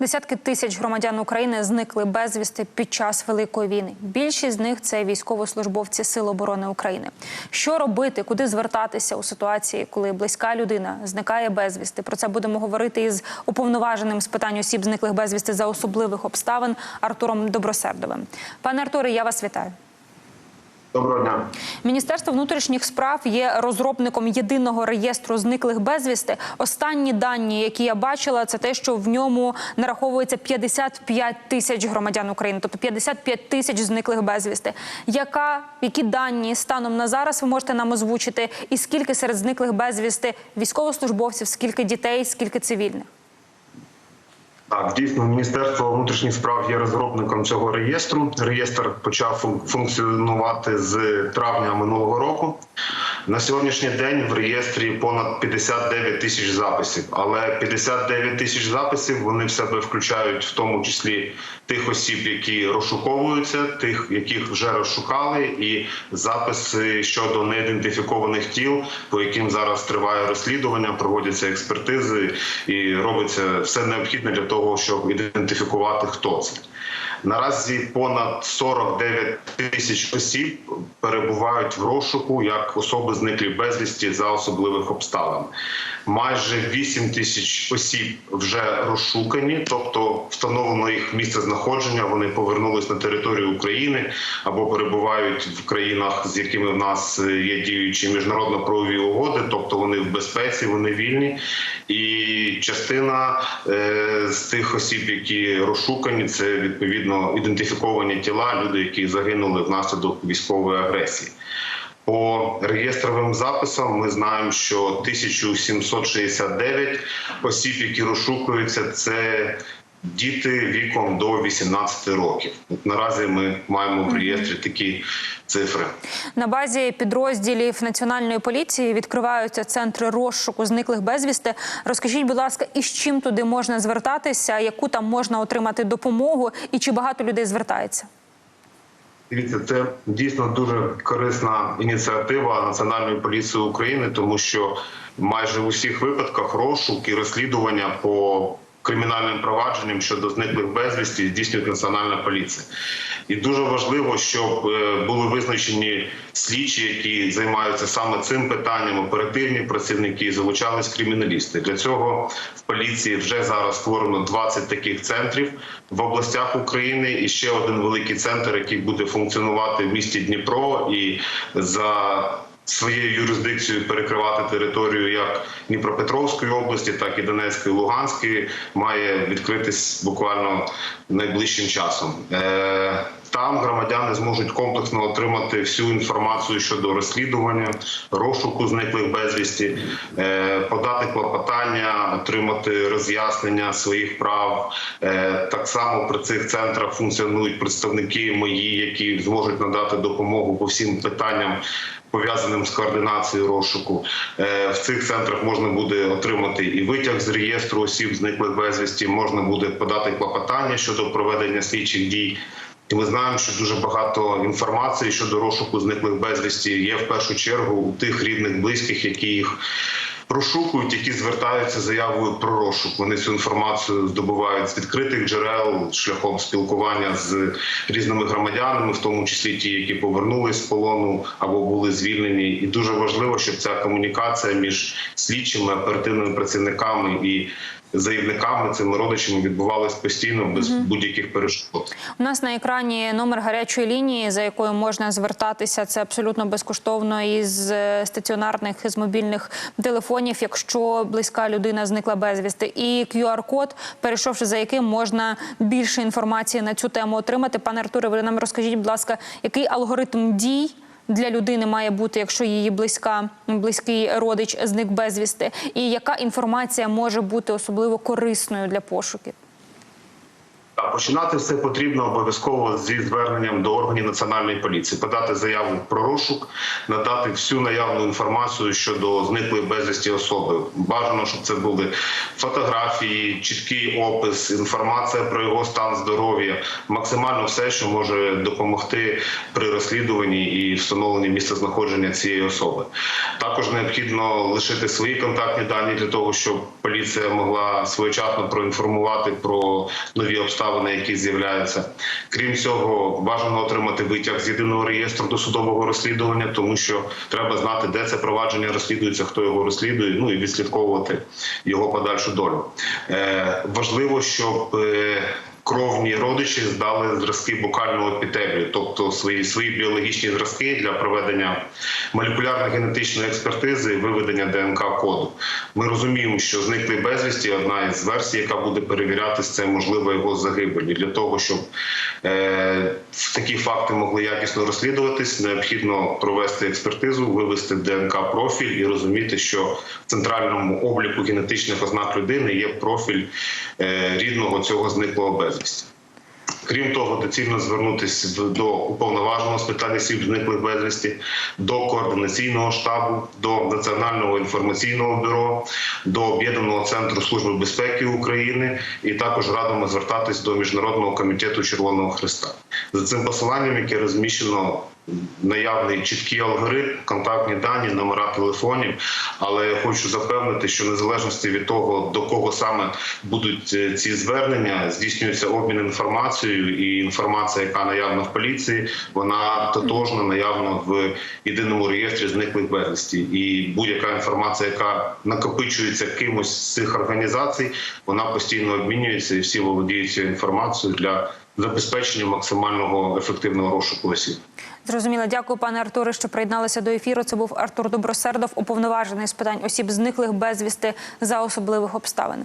Десятки тисяч громадян України зникли безвісти під час великої війни. Більшість з них це військовослужбовці Сил оборони України. Що робити, куди звертатися у ситуації, коли близька людина зникає безвісти? Про це будемо говорити із уповноваженим з питань осіб зниклих безвісти за особливих обставин Артуром Добросердовим. Пане Артуре, я вас вітаю. Доброго дня. Міністерство внутрішніх справ є розробником єдиного реєстру зниклих безвісти. Останні дані, які я бачила, це те, що в ньому нараховується 55 тисяч громадян України, тобто 55 тисяч зниклих безвісти. Яка які дані станом на зараз ви можете нам озвучити? І скільки серед зниклих безвісти військовослужбовців, скільки дітей, скільки цивільних? Так, дійсно, Міністерство внутрішніх справ є розробником цього реєстру. Реєстр почав функціонувати з травня минулого року. На сьогоднішній день в реєстрі понад 59 тисяч записів, але 59 тисяч записів вони в себе включають в тому числі тих осіб, які розшуковуються, тих, яких вже розшукали, і записи щодо неідентифікованих тіл, по яким зараз триває розслідування, проводяться експертизи і робиться все необхідне для того, щоб ідентифікувати хто це. Наразі понад 49 тисяч осіб перебувають в розшуку як особи зниклі безвісті за особливих обставин. Майже 8 тисяч осіб вже розшукані, тобто встановлено їх місце знаходження. Вони повернулись на територію України або перебувають в країнах, з якими в нас є діючі міжнародно-правові угоди, тобто вони в безпеці, вони вільні. І частина е, з тих осіб, які розшукані, це відповідно ідентифіковані тіла, люди, які загинули внаслідок військової агресії. По реєстровим записам ми знаємо, що 1769 осіб, які розшукуються, це діти віком до 18 років. От наразі ми маємо в реєстрі такі цифри. На базі підрозділів національної поліції відкриваються центри розшуку зниклих безвісти. Розкажіть, будь ласка, і з чим туди можна звертатися, яку там можна отримати допомогу, і чи багато людей звертається? Дивіться, це дійсно дуже корисна ініціатива Національної поліції України, тому що майже у всіх випадках розшук і розслідування по кримінальним провадженням щодо зниклих безвісті здійснює Національна поліція. І дуже важливо, щоб е, були визначені слідчі, які займаються саме цим питанням, оперативні працівники, залучались криміналісти. Для цього в поліції вже зараз створено 20 таких центрів в областях України і ще один великий центр, який буде функціонувати в місті Дніпро і за своєю юрисдикцією перекривати територію як Дніпропетровської області, так і Донецької, Луганської, має відкритись буквально найближчим часом. Там громадяни зможуть комплексно отримати всю інформацію щодо розслідування, розшуку зниклих безвісті, е, подати клопотання, отримати роз'яснення своїх прав. Е, Так само при цих центрах функціонують представники мої, які зможуть надати допомогу по всім питанням пов'язаним з координацією розшуку. Е, В цих центрах можна буде отримати і витяг з реєстру осіб зниклих безвісті, можна буде подати клопотання щодо проведення слідчих дій. І ми знаємо, що дуже багато інформації щодо розшуку зниклих безвісті є в першу чергу у тих рідних, близьких, які їх розшукують, які звертаються заявою про розшук. Вони цю інформацію здобувають з відкритих джерел шляхом спілкування з різними громадянами, в тому числі ті, які повернулись з полону або були звільнені. І дуже важливо, щоб ця комунікація між слідчими оперативними працівниками і заявниками, цими родичами відбувалась постійно без будь-яких перешкод. У нас на екрані номер гарячої лінії, за якою можна звертатися. Це абсолютно безкоштовно із е, стаціонарних з мобільних телефонів, якщо близька людина зникла безвісти. І QR-код, перейшовши за яким можна більше інформації на цю тему отримати. Пане Артуре, ви нам розкажіть, будь ласка, який алгоритм дій? Для людини має бути, якщо її близька близький родич зник безвісти, і яка інформація може бути особливо корисною для пошуків? Починати все потрібно обов'язково зі зверненням до органів національної поліції, подати заяву про розшук, надати всю наявну інформацію щодо зниклої безвісті особи. Бажано, щоб це були фотографії, чіткий опис, інформація про його стан здоров'я, максимально все, що може допомогти при розслідуванні і встановленні місця знаходження цієї особи. Також необхідно лишити свої контактні дані для того, щоб поліція могла своєчасно проінформувати про нові обставини, які з'являються. Крім цього, бажано отримати витяг з єдиного реєстру досудового розслідування, тому що треба знати, де це провадження розслідується, хто його розслідує, ну і відслідковувати його подальшу долю. Е, важливо, щоб е, Кровні родичі здали зразки букального епітелію, тобто свої свої біологічні зразки для проведення молекулярно-генетичної експертизи і виведення ДНК коду. Ми розуміємо, що зниклий безвісті одна із версій, яка буде перевірятись, це можливо його загибель. І для того, щоб е, такі факти могли якісно розслідуватись, необхідно провести експертизу, вивести ДНК профіль і розуміти, що в центральному обліку генетичних ознак людини є профіль е, рідного цього зниклого безвісті. Крім того, доцільно звернутися до уповноваженого з питань осіб зниклих безвісті, до координаційного штабу, до Національного інформаційного бюро, до Об'єднаного центру служби безпеки України, і також радимо звертатись до Міжнародного комітету Червоного Христа. За цим посиланням, яке розміщено наявний чіткий алгоритм, контактні дані, номера телефонів. Але я хочу запевнити, що незалежності від того, до кого саме будуть е, ці звернення, здійснюється обмін інформацією, і інформація, яка наявна в поліції, вона тотожна, наявна в єдиному реєстрі зниклих безвісті. І будь-яка інформація, яка накопичується кимось з цих організацій, вона постійно обмінюється, і всі володіють цією інформацією для забезпечення максимального ефективного розшуку осіб. Зрозуміло, дякую, пане Артуре, що приєдналися до ефіру. Це був Артур Добросердов, уповноважений з питань осіб зниклих безвісти за особливих обставин.